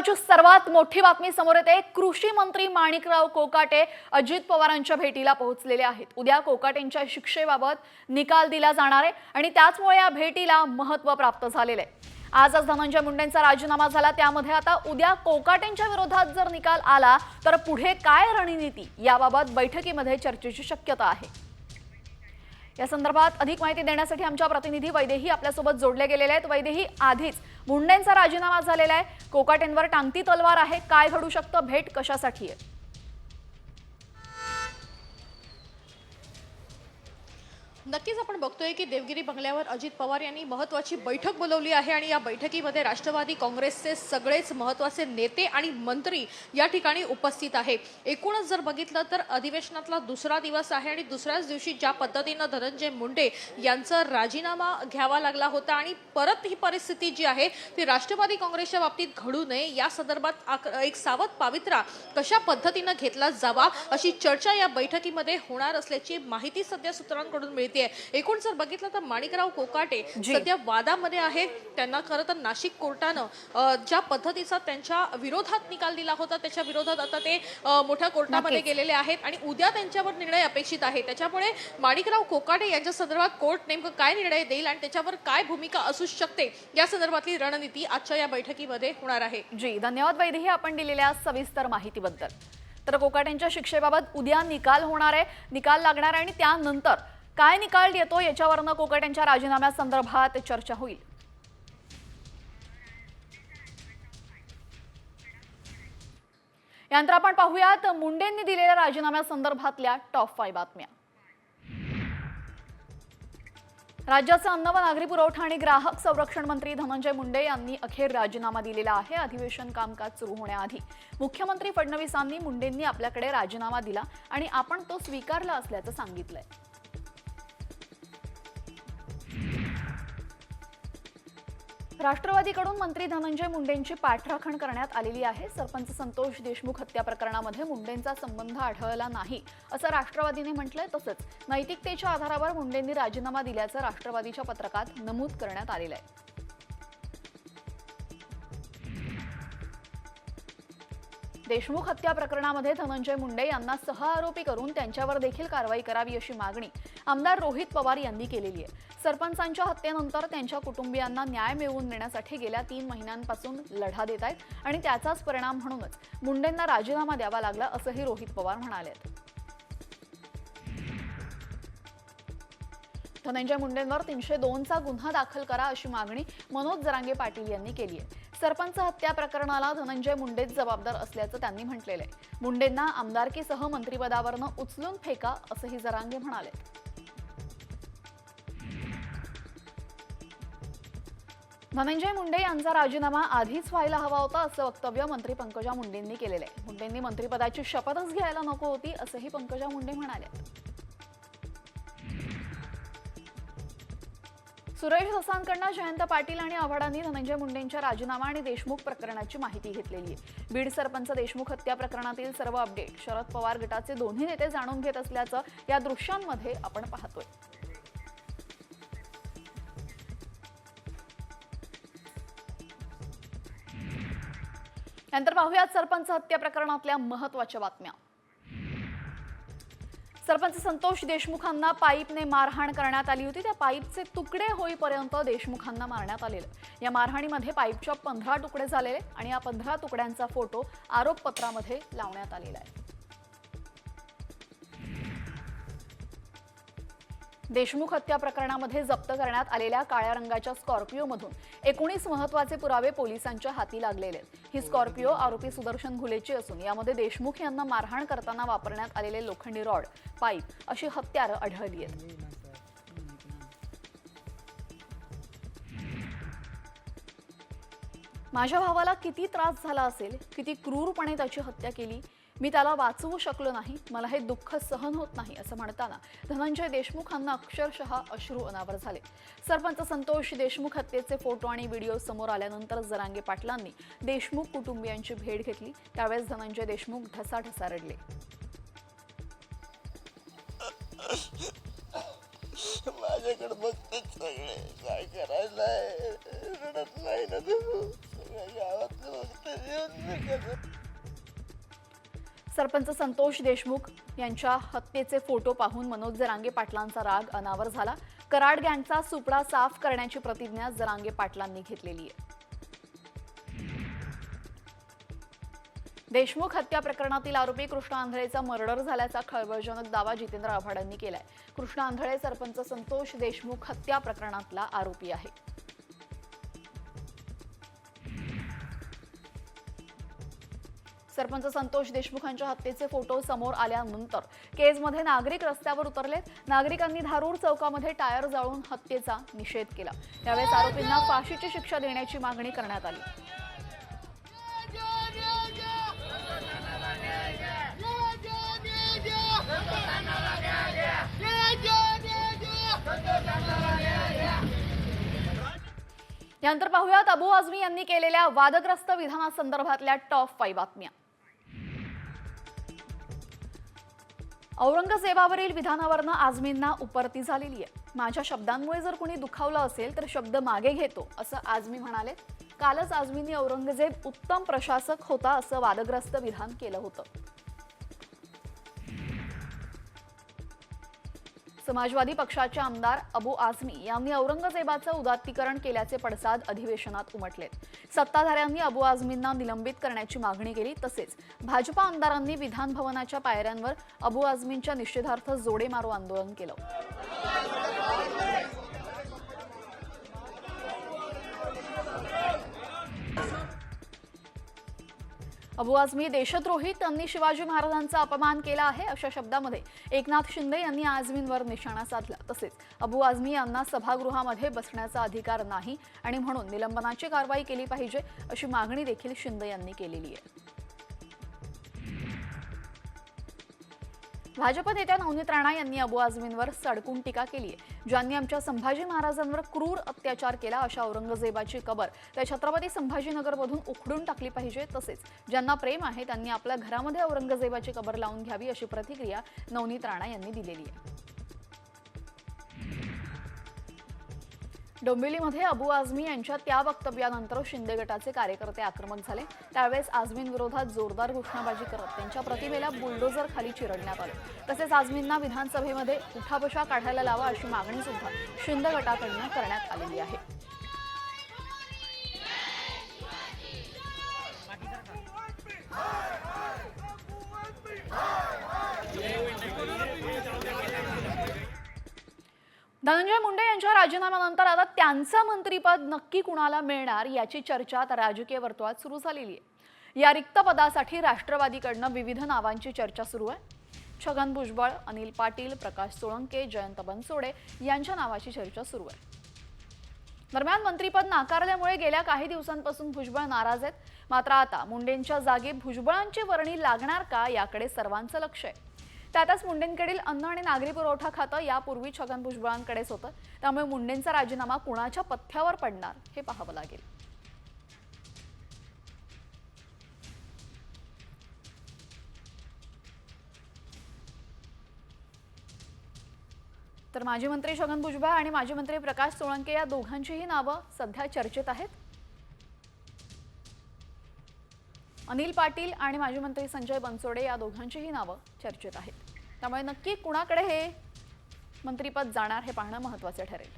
महत्वाची सर्वात मोठी बातमी समोर येते. कृषी मंत्री माणिकराव कोकाटे अजित पवारांच्या भेटीला पोहोचलेले आहेत. उद्या कोकाटेंच्या शिक्षेबाबत निकाल दिला जाणार आहे आणि त्याचमुळे या भेटीला महत्त्व प्राप्त झालेलं आहे. आजच धनंजय मुंडेंचा राजीनामा झाला. त्यामध्ये आता उद्या कोकाटेंच्या विरोधात जर निकाल आला तर पुढे काय रणनीती? याबाबत बैठकीमध्ये चर्चेची शक्यता आहे. या संदर्भात अधिक माहिती देण्यासाठी आमच्या प्रतिनिधी वैदेही आपल्यासोबत जोडले गेलेले आहेत. वैदेही आधीच मुंडेंचा राजीनामा झालेला आहे. कोकाटेंवर टांगती तलवार आहे. काय घडू शकतं? भेट कशासाठी आहे? नक्कीच आपण बघतोय की देवगिरी बंगल्यावर अजित पवार यांनी महत्वाची बैठक बोलवली आहे आणि या बैठकीमध्ये राष्ट्रवादी काँग्रेसचे सगळेच महत्त्वाचे नेते आणि मंत्री या ठिकाणी उपस्थित आहे. एकूणच जर बघितलं तर अधिवेशनातला दुसरा दिवस आहे आणि दुसऱ्याच दिवशी ज्या पद्धतीनं धनंजय मुंडे यांचा राजीनामा घ्यावा लागला होता आणि परत ही परिस्थिती जी आहे ती राष्ट्रवादी काँग्रेसच्या बाबतीत घडू नये या संदर्भात आक- एक सावध पावित्रा कशा पद्धतीनं घेतला जावा अशी चर्चा या बैठकीमध्ये होणार असल्याची माहिती सध्या सूत्रांकडून मिळते. एकूण जर बघितलं तर माणिकराव कोकाटे. सध्या वादामध्ये आहेत. त्यांना खरं तर नाशिक कोर्टानं ज्या पद्धतीचा त्यांच्या विरोधात निकाल दिला होता त्याच्या विरोधात आता ते मोठ्या कोर्टामध्ये. गेलेले आहेत आणि उद्या त्यांच्यावर निर्णय अपेक्षित आहे. त्याच्यामुळे माणिकराव कोकाटे यांच्या संदर्भात कोर्ट नेमकं काय निर्णय देईल आणि त्याच्यावर काय भूमिका असू शकते या संदर्भातली रणनीती आजच्या या बैठकीमध्ये होणार आहे. जी धन्यवाद वैदेही आपण दिलेल्या सविस्तर माहितीबद्दल. तर कोकाटेंच्या शिक्षेबाबत उद्या निकाल होणार आहे. निकाल लागणार आहे आणि त्यानंतर काय निकाल येतो याच्यावरनं कोकट यांच्या राजीनाम्यासंदर्भात चर्चा होईल. यानंतर आपण पाहूयात मुंडेंनी दिलेल्या राजीनाम्यासंदर्भातल्या टॉप फाय बातम्या. राज्याचे अन्न व नागरी पुरवठा आणि ग्राहक संरक्षण मंत्री धनंजय मुंडे यांनी अखेर राजीनामा दिलेला आहे. अधिवेशन कामकाज सुरू होण्याआधी मुख्यमंत्री फडणवीसांनी मुंडेंनी आपल्याकडे राजीनामा दिला आणि आपण तो स्वीकारला असल्याचं सांगितलंय. राष्ट्रवादीकडून मंत्री धनंजय मुंडेंची पाठराखण करण्यात आलेली आहे. सरपंच संतोष देशमुख हत्या प्रकरणामध्ये मुंडेंचा संबंध आढळला नाही असं राष्ट्रवादीने म्हटलंय. तसंच नैतिकतेच्या आधारावर मुंडेंनी राजीनामा दिल्याचं राष्ट्रवादीच्या पत्रकात नमूद करण्यात आलेलं आहे. देशमुख हत्या प्रकरणामध्ये धनंजय मुंडे यांना सह आरोपी करून त्यांच्यावर देखील कारवाई करावी अशी मागणी आमदार रोहित पवार यांनी केलेली आहे. सरपंचांच्या हत्येनंतर त्यांच्या कुटुंबियांना न्याय मिळवून देण्यासाठी गेल्या तीन महिन्यांपासून लढा देत आहेत आणि त्याचाच परिणाम म्हणूनच मुंडेंना राजीनामा द्यावा लागला असंही रोहित पवार म्हणाले. धनंजय मुंडेंवर तीनशे दोनचा गुन्हा दाखल करा अशी मागणी मनोज जरांगे पाटील यांनी केली आहे. सरपंच हत्या प्रकरणाला धनंजय मुंडेच जबाबदार असल्याचं त्यांनी म्हटलेलं आहे. मुंडेंना आमदारकीसह मंत्रिपदावरनं उचलून फेका असंही जरांगे म्हणाले. धनंजय मुंडे यांचा राजीनामा आधीच व्हायला हवा होता असं वक्तव्य मंत्री पंकजा मुंडेंनी केलेलं आहे. मुंडेंनी मंत्रिपदाची शपथच घ्यायला नको होती असंही पंकजा मुंडे म्हणाल्या सुरेश ससांकडनं जयंत पाटील आणि आव्हाडांनी धनंजय मुंडेंच्या राजीनामा आणि देशमुख प्रकरणाची माहिती घेतलेली आहे. बीड सरपंच देशमुख हत्या प्रकरणातील सर्व अपडेट शरद पवार गटाचे दोन्ही नेते जाणून घेत असल्याचं या दृश्यांमध्ये आपण पाहतोय. नंतर पाहूयात सरपंच हत्या प्रकरणातल्या महत्त्वाच्या बातम्या. सरपंच संतोष देशमुखांना पाईपने मारहाण करण्यात आली होती. त्या पाईपचे तुकडे होईपर्यंत देशमुखांना मारण्यात आलेलं. या मारहाणीमध्ये पाईपच्या पंधरा तुकडे झालेले आणि या पंधरा तुकड्यांचा फोटो आरोपपत्रामध्ये लावण्यात आलेला आहे. देशमुख हत्या प्रकरणामध्ये जप्त करण्यात आलेल्या काळ्या रंगाच्या स्कॉर्पिओमधून एकोणीस महत्त्वाचे पुरावे पोलिसांच्या हाती लागलेले आहेत. ही स्कॉर्पिओ आरोपी सुदर्शन घुलेची असून यामध्ये देशमुख यांना मारहाण करताना वापरण्यात आलेले लोखंडी रॉड पाईप अशी हत्यारं आढळली आहेत. माझ्या भावाला किती त्रास झाला असेल किती क्रूरपणे त्याची हत्या केली मी त्याला वाचवू शकलो नाही मला हे दुःख सहन होत नाही असं म्हणताना धनंजय देशमुखांना अक्षरशः अश्रू अनावर झाले. सरपंच संतोष देशमुख हत्येचे फोटो आणि व्हिडिओ समोर आल्यानंतर जरांगे पाटलांनी देशमुख कुटुंबियांची भेट घेतली. त्यावेळेस धनंजय देशमुख ढसाढसा रडले. माझ्याकडे बघतात सगळे. काय करायला रडत नाही ना तू? सरपंच संतोष देशमुख यांच्या हत्येचे फोटो पाहून मनोज जरांगे पाटलांचा राग अनावर झाला. कराड गँगचा सुपडा साफ करण्याची प्रतिज्ञा जरांगे पाटलांनी घेतलेली आहे. देशमुख हत्या प्रकरणातील आरोपी कृष्णा आंधळेचा मर्डर झाल्याचा खळबळजनक दावा जितेंद्र आव्हाडांनी केलाय. कृष्णा आंधळे सरपंच संतोष देशमुख हत्या प्रकरणातला आरोपी आहे. सरपंच संतोष देशमुखांच्या हत्येचे फोटो समोर आल्यानंतर केजमध्ये नागरिक रस्त्यावर उतरलेत. नागरिकांनी धारूर चौकामध्ये टायर जाळून हत्येचा निषेध केला. त्यावेळेस आरोपींना फाशीची शिक्षा देण्याची मागणी करण्यात आली. यानंतर पाहूयात अबू आझमी यांनी केलेल्या वादग्रस्त विधानासंदर्भातल्या टॉप फाईव्ह बातम्या. औरंगजेबावरील विधानावरनं आझमींना उपरती झालेली आहे. माझ्या शब्दांमुळे जर कुणी दुखावलं असेल तर शब्द मागे घेतो असं आझमी म्हणाले. कालच आझमींनी औरंगजेब उत्तम प्रशासक होता असं वादग्रस्त विधान केलं होतं. समाजवादी पक्षाचे आमदार अबू आझमी यांनी औरंगजेबाचं उदात्तीकरण केल्याचे पडसाद अधिवेशनात उमटलेत सत्ताधाऱ्यांनी अबू आझमींना निलंबित करण्याची मागणी केली तसेच भाजपा आमदारांनी विधान भवनाच्या पायऱ्यांवर अबू आझमींच्या निषेधार्थ जोडे मारो आंदोलन केलं. अबू आझमी देशद्रोही त्यांनी शिवाजी महाराजांचा अपमान केला आहे अशा शब्दामध्ये एकनाथ शिंदे यांनी आझमींवर निशाणा साधला. तसेच अबू आझमी यांना सभागृहामध्ये बसण्याचा अधिकार नाही आणि म्हणून निलंबनाची कारवाई केली पाहिजे अशी मागणी देखील शिंदे यांनी केलेली आहे. भाजप नेत्या नवनीत राणा यांनी अबू आझमींवर सडकून टीका केली आहे. ज्यांनी आमच्या संभाजी महाराजांवर क्रूर अत्याचार केला अशा औरंगजेबाची कबर त्या छत्रपती संभाजीनगरमधून उखडून टाकली पाहिजे तसेच ज्यांना प्रेम आहे त्यांनी आपल्या घरामध्ये औरंगजेबाची कबर लावून घ्यावी अशी प्रतिक्रिया नवनीत राणा यांनी दिलेली आहे. डोंबिवलीमध्ये अबू आझमी यांच्या त्या वक्तव्यानंतर शिंदे गटाचे कार्यकर्ते आक्रमक झाले. त्यावेळेस आझमींविरोधात जोरदार घोषणाबाजी करत त्यांच्या प्रतिमेला बुलडोझर खाली चिरडण्यात आलं. तसेच आझमींना विधानसभेमध्ये उठाबशा काढायला लावा अशी मागणी सुद्धा शिंदे गटाकडनं करण्यात आलेली आहे. धनंजय मुंडे यांच्या राजीनाम्यानंतर आता त्यांचं मंत्रीपद नक्की कुणाला मिळणार याची चर्चा आता राजकीय वर्तुळात सुरू झालेली आहे. या रिक्त पदासाठी राष्ट्रवादीकडनं विविध नावांची चर्चा सुरू आहे. छगन भुजबळ अनिल पाटील प्रकाश सोळंके जयंत बनसोडे यांच्या नावाची चर्चा सुरू आहे. दरम्यान मंत्रीपद नाकारल्यामुळे गेल्या काही दिवसांपासून भुजबळ नाराज आहेत. मात्र आता मुंडेंच्या जागी भुजबळांची वर्णी लागणार का याकडे सर्वांचं लक्ष आहे. त्यातच मुंडेंकडील अन्न आणि नागरी पुरवठा खातं यापूर्वी छगन भुजबळांकडेच होतं. त्यामुळे मुंडेंचा राजीनामा कुणाच्या पथ्यावर पडणार हे पाहावं लागेल. तर माजी मंत्री छगन भुजबळ आणि माजी मंत्री प्रकाश सोळंके या दोघांचीही नावं सध्या चर्चेत आहेत. अनिल पाटील आणि माजी मंत्री संजय बनसोडे या दोघांचीही नावं चर्चेत आहेत. त्यामुळे नक्की कुणाकडे हे मंत्रीपद जाणार हे पाहणं महत्वाचं ठरेल.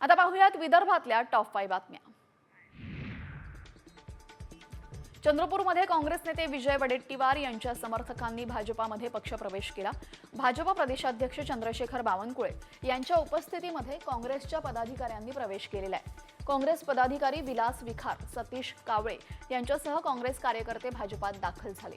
आता पाहूयात विदर्भातल्या टॉप फाय बातम्या. चंद्रपूरमध्ये काँग्रेस नेते विजय वडेट्टीवार यांच्या समर्थकांनी भाजपामध्ये पक्षप्रवेश केला. भाजप प्रदेशाध्यक्ष चंद्रशेखर बावनकुळे यांच्या उपस्थितीमध्ये काँग्रेसच्या पदाधिकाऱ्यांनी प्रवेश केलेला आहे. काँग्रेस पदाधिकारी विलास विखार सतीश कावळे यांच्यासह काँग्रेस कार्यकर्ते भाजपात दाखल झाले.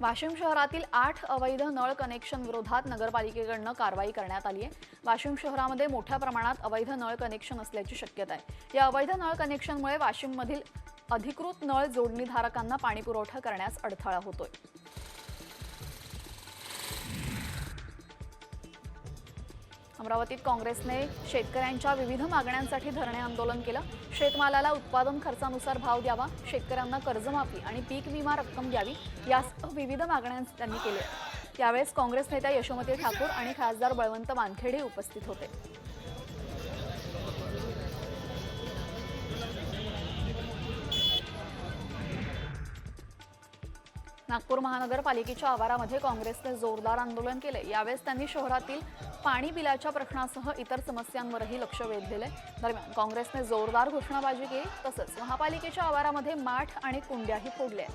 वाशिम शहरातील आठ अवैध नळ कनेक्शन विरोधात नगरपालिकेकडनं कारवाई करण्यात आली आहे. वाशिम शहरामध्ये मोठ्या प्रमाणात अवैध नळ कनेक्शन असल्याची शक्यता आहे. या अवैध नळ कनेक्शनमुळे वाशिममधील अधिकृत नळ जोडणीधारकांना पाणीपुरवठा करण्यास अडथळा होतोय. अमरावतीत काँग्रेसने शेतकऱ्यांच्या विविध मागण्यांसाठी धरणे आंदोलन केलं. शेतमालाला उत्पादन खर्चानुसार भाव द्यावा शेतकऱ्यांना कर्जमाफी आणि पीक विमा रक्कम द्यावी यासह विविध मागण्या त्यांनी केल्या त्यावेळेस काँग्रेस नेत्या यशोमती ठाकूर आणि खासदार बळवंत वानखेडे उपस्थित होते. नागपूर महानगरपालिकेच्या आवारामध्ये काँग्रेसने जोरदार आंदोलन केले. यावेळेस त्यांनी शहरातील पाणी बिलाच्या प्रश्नासह इतर समस्यांवरही लक्ष वेधलेले. दरम्यान काँग्रेसने जोरदार घोषणाबाजी केली. तसंच महापालिकेच्या आवारामध्ये माठ आणि कुंड्याही फोडल्या.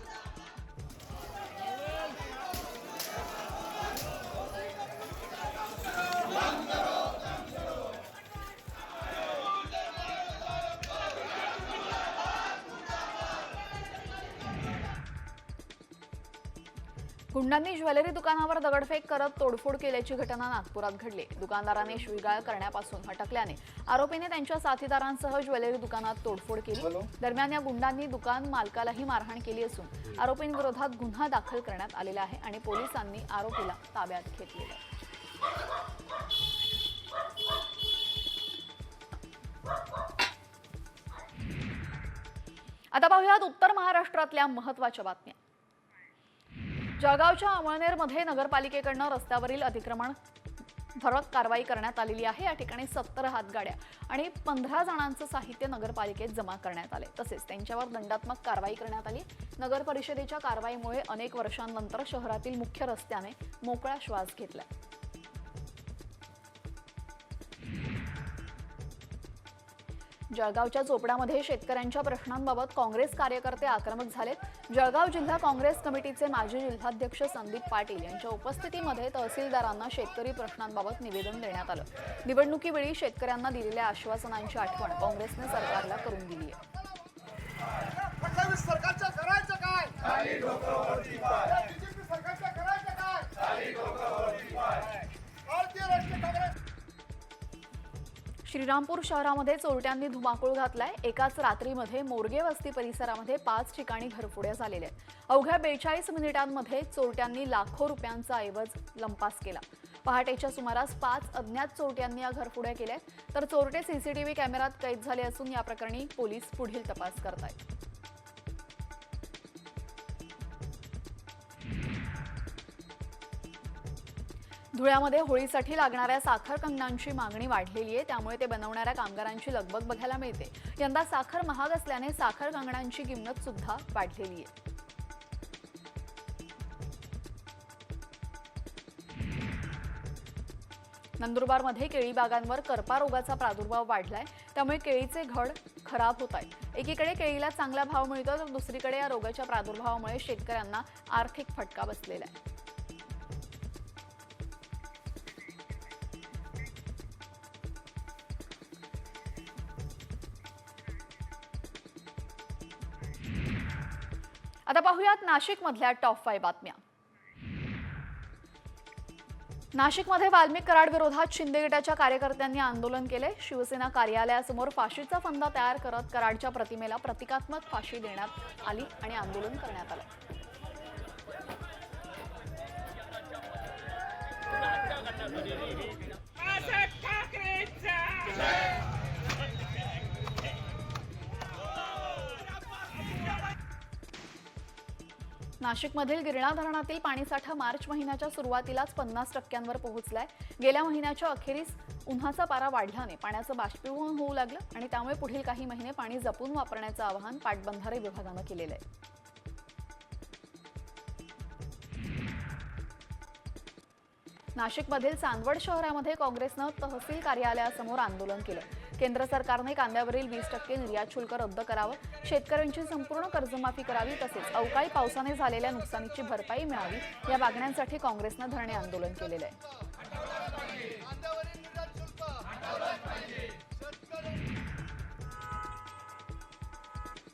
गुंडांनी ज्वेलरी दुकानावर दगडफेक करत तोडफोड केल्याची घटना नागपुरात घडली. दुकानदाराने शिवीगाळ करण्यापासून हटकल्याने आरोपीने त्यांच्या साथीदारांसह ज्वेलरी दुकानात तोडफोड केली. दरम्यान या गुंडांनी दुकान मालकालाही मारहाण केली असून आरोपींविरोधात गुन्हा दाखल करण्यात आलेला आहे आणि पोलिसांनी आरोपीला ताब्यात घेतलेलं आहे. आता पाहूयात उत्तर महाराष्ट्रातल्या महत्त्वाच्या बातम्या. जळगावच्या अमळनेरमध्ये नगरपालिकेकडनं रस्त्यावरील अतिक्रमण भरत कारवाई करण्यात आलेली आहे. या ठिकाणी सत्तर हातगाड्या आणि पंधरा जणांचं साहित्य नगरपालिकेत जमा करण्यात आले तसेच त्यांच्यावर दंडात्मक कारवाई करण्यात आली. नगर परिषदेच्या कारवाईमुळे अनेक वर्षांनंतर शहरातील मुख्य रस्त्याने मोकळा श्वास घेतला. जळगावच्या चोपड्यामध्ये शेतकऱ्यांच्या प्रश्नांबाबत काँग्रेस कार्यकर्ते आक्रमक झालेत. जळगाव जिल्हा काँग्रेस कमिटीचे माजी जिल्हाध्यक्ष संदीप पाटील यांच्या उपस्थितीमध्ये तहसीलदारांना शेतकरी प्रश्नांबाबत निवेदन देण्यात आलं. निवडणुकीवेळी शेतकऱ्यांना दिलेल्या आश्वासनांची आठवण काँग्रेसने सरकारला करून दिली आहे. करायचं काय? श्रीरामपूर शहरामध्ये चोरट्यांनी धुमाकूळ घातलाय. एकाच रात्रीमध्ये मोरगे वस्ती परिसरामध्ये पाच ठिकाणी घरफोड्या झालेल्या आहेत. अवघ्या बेचाळीस मिनिटांमध्ये चोरट्यांनी लाखो रुपयांचा ऐवज लंपास केला. पहाटेच्या सुमारास पाच अज्ञात चोरट्यांनी या घरफोड्या केल्या तर चोरटे सीसीटीव्ही कॅमेऱ्यात कैद झाले असून या प्रकरणी पोलीस पुढील तपास करत आहेत धुळ्यामध्ये होळीसाठी लागणाऱ्या साखर कंगणांची मागणी वाढलेली आहे. त्यामुळे ते बनवणाऱ्या कामगारांची लगबग बघायला मिळते. यंदा साखर महाग असल्याने साखर कंगणांची किंमत सुद्धा वाढलेली आहे. नंदुरबारमध्ये केळी बागांवर करपा रोगाचा प्रादुर्भाव वाढलाय. त्यामुळे केळीचे घड खराब होत आहेत. एकीकडे केळीला चांगला भाव मिळतो तर दुसरीकडे या रोगाच्या प्रादुर्भावामुळे शेतकऱ्यांना आर्थिक फटका बसलेला आहे. आता पाहूयात नाशिकमधल्या टॉप फाय बातम्या. नाशिकमध्ये वाल्मिक कराड विरोधात शिंदे गटाच्या कार्यकर्त्यांनी आंदोलन केले. शिवसेना कार्यालयासमोर फाशीचा फंदा तयार करत कराडच्या प्रतिमेला प्रतिकात्मक फाशी देण्यात आली आणि आंदोलन करण्यात आलं. बाळासाहेब नाशिकमधील गिरणा धरणातील पाणीसाठा मार्च महिन्याच्या सुरुवातीलाच पन्नास टक्क्यांवर पोहोचलाय. गेल्या महिन्याच्या अखेरीस उन्हाचा पारा वाढल्याने पाण्याचं बाष्पीभवन होऊ लागलं आणि त्यामुळे पुढील काही महिने पाणी जपून वापरण्याचं आवाहन पाटबंधारे विभागानं केलेलं आहे नाशिकमधील चांदवड शहरामध्ये काँग्रेसनं तहसील कार्यालयासमोर आंदोलन केलं. केंद्र सरकारने कांद्यावरील वीस टक्के निर्यात शुल्क रद्द करावं शेतकऱ्यांची संपूर्ण कर्जमाफी करावी तसेच अवकाळी पावसाने झालेल्या नुकसानीची भरपाई मिळावी या मागण्यांसाठी काँग्रेसनं धरणे आंदोलन केलेलं आहे.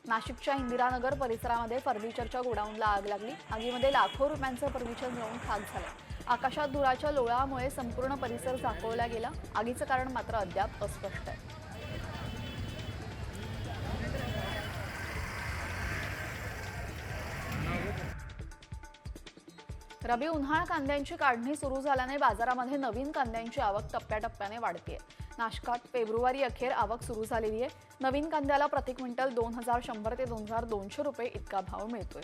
नाशिकच्या इंदिरानगर परिसरामध्ये फर्निचरच्या गोडाऊनला आग लागली. आगीमध्ये लाखो रुपयांचं फर्निचर मिळवून खाक झालं. आकाशात धुराच्या लोळामुळे संपूर्ण परिसर झाकवला गेला. आगीचं कारण मात्र अद्याप अस्पष्ट आहे. रबी उन्हाळ कांद्यांची काढणी सुरू झाल्याने बाजारामध्ये नवीन कांद्यांची आवक टप्प्याटप्प्याने वाढते नाशकात फेब्रुवारी अखेर आवक सुरू झालेली आहे. नवीन कांद्याला प्रति क्विंटल दोन हजार शंभर ते दोन हजार दोनशे रुपये इतका भाव मिळतोय.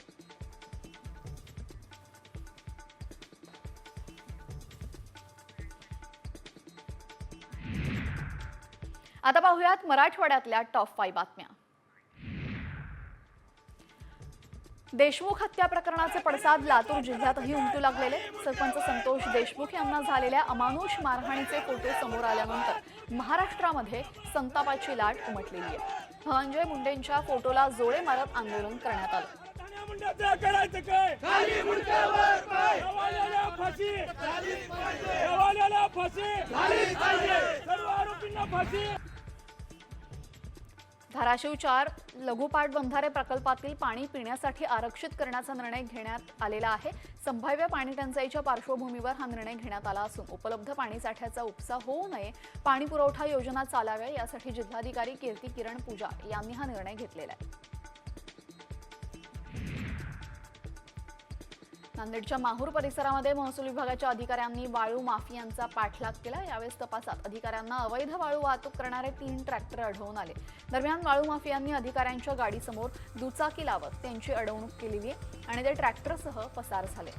आता पाहूयात मराठवाड्यातल्या टॉप फाय बातम्या. देशमुख हत्या प्रकरणाचे पडसाद लातूर जिल्ह्यातही उमटू लागलेले. सरपंच संतोष देशमुख यांना झालेल्या अमानुष मारहाणीचे फोटो समोर आल्यानंतर महाराष्ट्रामध्ये संतापाची लाट उमटलेली आहे. धनंजय मुंडेंच्या फोटोला जोडे मारत आंदोलन करण्यात आलं. ठाण्या धाराशिव चार लघुपाट बंधारे प्रकल्पातील पाणी पिण्यासाठी आरक्षित करण्याचा निर्णय घेण्यात आलेला आहे. संभाव्य पाणी टंचाईच्या पार्श्वभूमीवर हा निर्णय घेण्यात आला असून उपलब्ध पाणीसाठ्याचा उपसा होऊ नये पाणी पुरवठा योजना चालाव्या यासाठी जिल्हाधिकारी कीर्ती किरण पूजा यांनी हा निर्णय घेतलेला आहे. नांदेडच्या माहूर परिसरामध्ये महसूल विभागाच्या अधिकाऱ्यांनी वाळू माफियांचा पाठलाग केला. यावेळेस तपासात अधिकाऱ्यांना अवैध वाळू वाहतूक करणारे तीन ट्रॅक्टर आढळून आले. दरम्यान वाळू माफियांनी अधिकाऱ्यांच्या गाडीसमोर दुचाकी लावत त्यांची अडवणूक केलेली आहे आणि ते ट्रॅक्टरसह पसार झाले.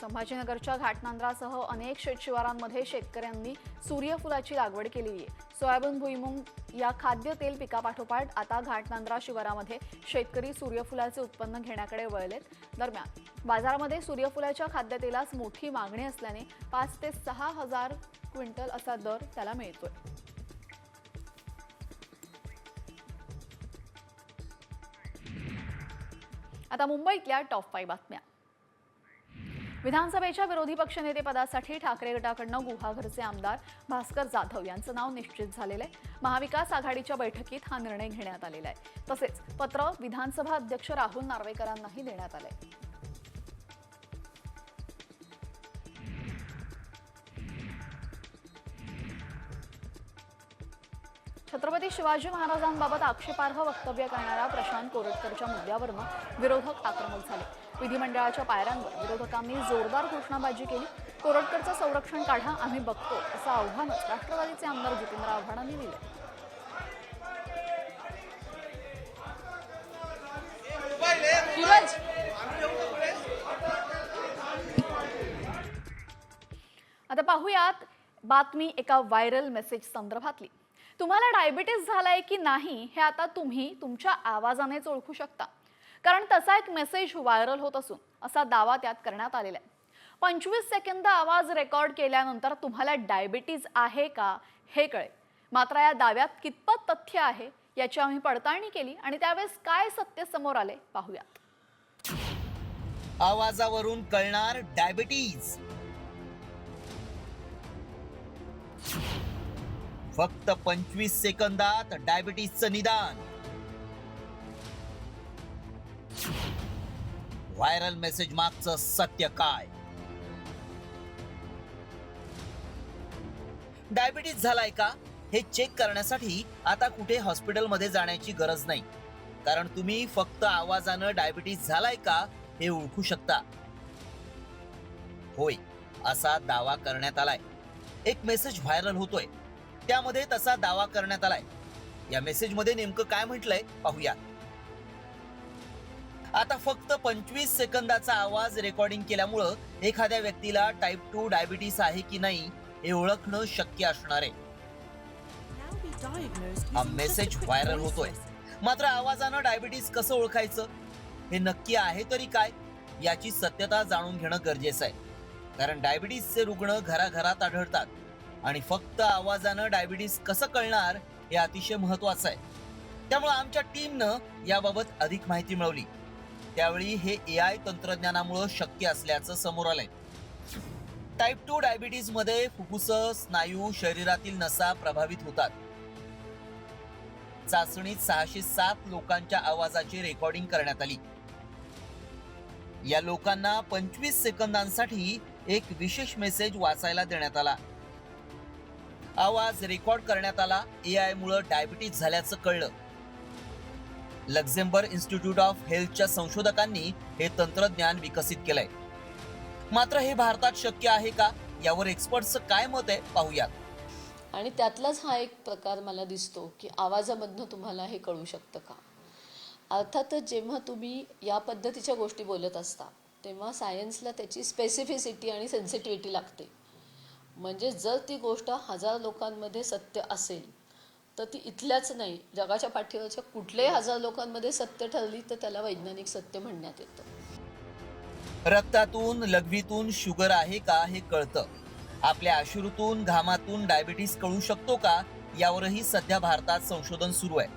संभाजीनगरच्या घाटनांद्रासह अनेक शेतशिवारांमध्ये शेतकऱ्यांनी सूर्यफुलाची लागवड केलेली आहे. सोयाबीन भुईमुंग या खाद्य तेल पिकापाठोपाठ आता घाटनांद्रा शिवारामध्ये शेतकरी सूर्यफुलाचे उत्पन्न घेण्याकडे वळलेत. दरम्यान बाजारामध्ये सूर्यफुलाच्या खाद्यतेलास मोठी मागणी असल्याने पाच ते सहा हजार क्विंटल असा दर त्याला मिळतोय. आता मुंबईतल्या टॉप फाईव्ह बातम्या. विधानसभेच्या विरोधी पक्षनेतेपदासाठी ठाकरे गटाकडनं गुहागरचे आमदार भास्कर जाधव यांचं नाव निश्चित झालेलं आहे. महाविकास आघाडीच्या बैठकीत हा निर्णय घेण्यात आलेला आहे. तसेच पत्र विधानसभा अध्यक्ष राहुल नार्वेकरांनाही देण्यात आलंय. छत्रपती शिवाजी महाराजांबाबत आक्षेपार्ह वक्तव्य करणाऱ्या प्रशांत कोरटकरच्या मुद्द्यावरनं विरोधक आक्रमक झाले. विधिमंडळाच्या पायऱ्यांवर विरोधकांनी जोरदार घोषणाबाजी केली. कोरटकरचं संरक्षण काढा आम्ही बघतो असं आव्हानच राष्ट्रवादीचे आमदार जितेंद्र आव्हाडांनी दिलं आता पाहूयात बातमी एका व्हायरल मेसेज संदर्भातली. तुम्हाला डायबिटीस झालाय की नाही हे आता तुम्ही तुमच्या आवाजानेच ओळखू शकता. कारण तसा एक मेसेज व्हायरल होत असून असा दावा त्यात करण्यात आलेला आहे. पंचवीस सेकंद आवाज रेकॉर्ड केल्यानंतर तुम्हाला डायबिटीज आहे का हे कळेल. मात्र या दाव्यात कितपत तथ्य आहे याची आम्ही पडताळणी केली आणि त्यावेळेस काय सत्य समोर आले पाहूयात. आवाजावरून कळणार डायबिटीज फक्त पंचवीस सेकंदात डायबिटीजचं निदान. व्हायरल मेसेज मागचं सत्य काय? डायबिटीज झालाय का? हे चेक करण्यासाठी आता कुठे हॉस्पिटलमध्ये जाण्याची गरज नाही. कारण तुम्ही फक्त आवाजानं डायबिटीज झालाय का हे ओळखू शकता. होय असा दावा करण्यात आलाय. एक मेसेज व्हायरल होतोय. त्यामध्ये तसा दावा करण्यात आलाय. या मेसेजमध्ये नेमकं काय म्हटलंय पाहूया आता फक्त पंचवीस सेकंदाचा आवाज रेकॉर्डिंग केल्यामुळं एखाद्या व्यक्तीला टाईप टू डायबिटीस आहे की नाही हे ओळखणं शक्य असणार आहे. हा मेसेज व्हायरल होतोय. मात्र आवाजानं डायबिटीस कसं ओळखायचं? हे नक्की आहे तरी काय? याची सत्यता जाणून घेणं गरजेचं आहे. कारण डायबिटीसचे रुग्ण घराघरात आढळतात. आणि फक्त आवाजानं डायबिटीस कसं कळणार हे अतिशय महत्वाचं आहे. त्यामुळे आमच्या टीमनं याबाबत अधिक माहिती मिळवली. त्यावेळी हे ए आय तंत्रज्ञानामुळं शक्य असल्याचं समोर आलंय. टाईप टू डायबिटीजमध्ये फुफ्फुस स्नायू शरीरातील नसा प्रभावित होतात. चाचणीत सहाशे सात लोकांच्या आवाजाची रेकॉर्डिंग करण्यात आली. या लोकांना पंचवीस सेकंदांसाठी एक विशेष मेसेज वाचायला देण्यात आला. आवाज रेकॉर्ड करण्यात आला. ए आय मुळे डायबिटीज झाल्याचं कळलं. लक्झेंबर्ग इन्स्टिट्यूट ऑफ हेल्थच्या संशोधकांनी हे तंत्रज्ञान विकसित केलंय. मात्र हे भारतात शक्य आहे का? यावर एक्सपर्टचं काय मत आहे? पाहूयात. आणि त्यातलाच हा एक प्रकार मला दिसतो की आवाजामधनं तुम्हाला हे कळू शकतं का? अर्थातच जेव्हा तुम्ही या पद्धतीच्या गोष्टी बोलत असता तेव्हा सायन्सला त्याची स्पेसिफिसिटी आणि सेन्सिटिव्हिटी लागते. म्हणजे जर ती गोष्ट हजार लोकांमध्ये सत्य असेल तर ती इथल्याच नाही. जगाच्या पाठीवरच्या कुठल्याही हजार लोकांमध्ये सत्य ठरली तर त्याला वैज्ञानिक सत्य म्हणण्यात येतं. रक्तातून लघवीतून शुगर आहे का हे कळतं? आपल्या अश्रूतून घामातून डायबिटीस कळू शकतो का? यावरही सध्या भारतात संशोधन सुरू आहे.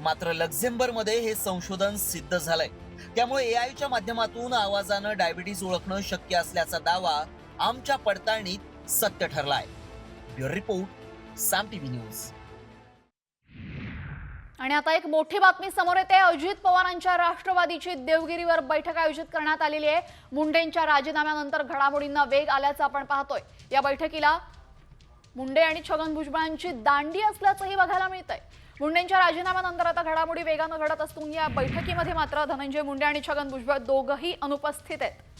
मात्र लक्झेंबरमध्ये हे संशोधन सिद्ध झालंय. त्यामुळे ए आयच्या माध्यमातून आवाजानं डायबिटीस ओळखणं शक्य असल्याचा दावा आमच्या पडताळणीत सत्य ठरलाय. Bureau report Saam TV news. आणि आता एक मोठी बातमी समोर येते. अजित पवारांच्या राष्ट्रवादीची देवगिरीवर बैठक आयोजित करण्यात आलेली आहे. मुंडेंच्या राजीनाम्यानंतर घडामोडींना वेग आल्याचं आपण पाहतोय. या बैठकीला मुंडे आणि छगन भुजबळांची दांडी असल्याचंही बघायला मिळतंय. मुंडेंच्या राजीनाम्यानंतर आता घडामोडी वेगानं घडत असून या बैठकीमध्ये मात्र धनंजय मुंडे आणि छगन भुजबळ दोघंही अनुपस्थित आहेत.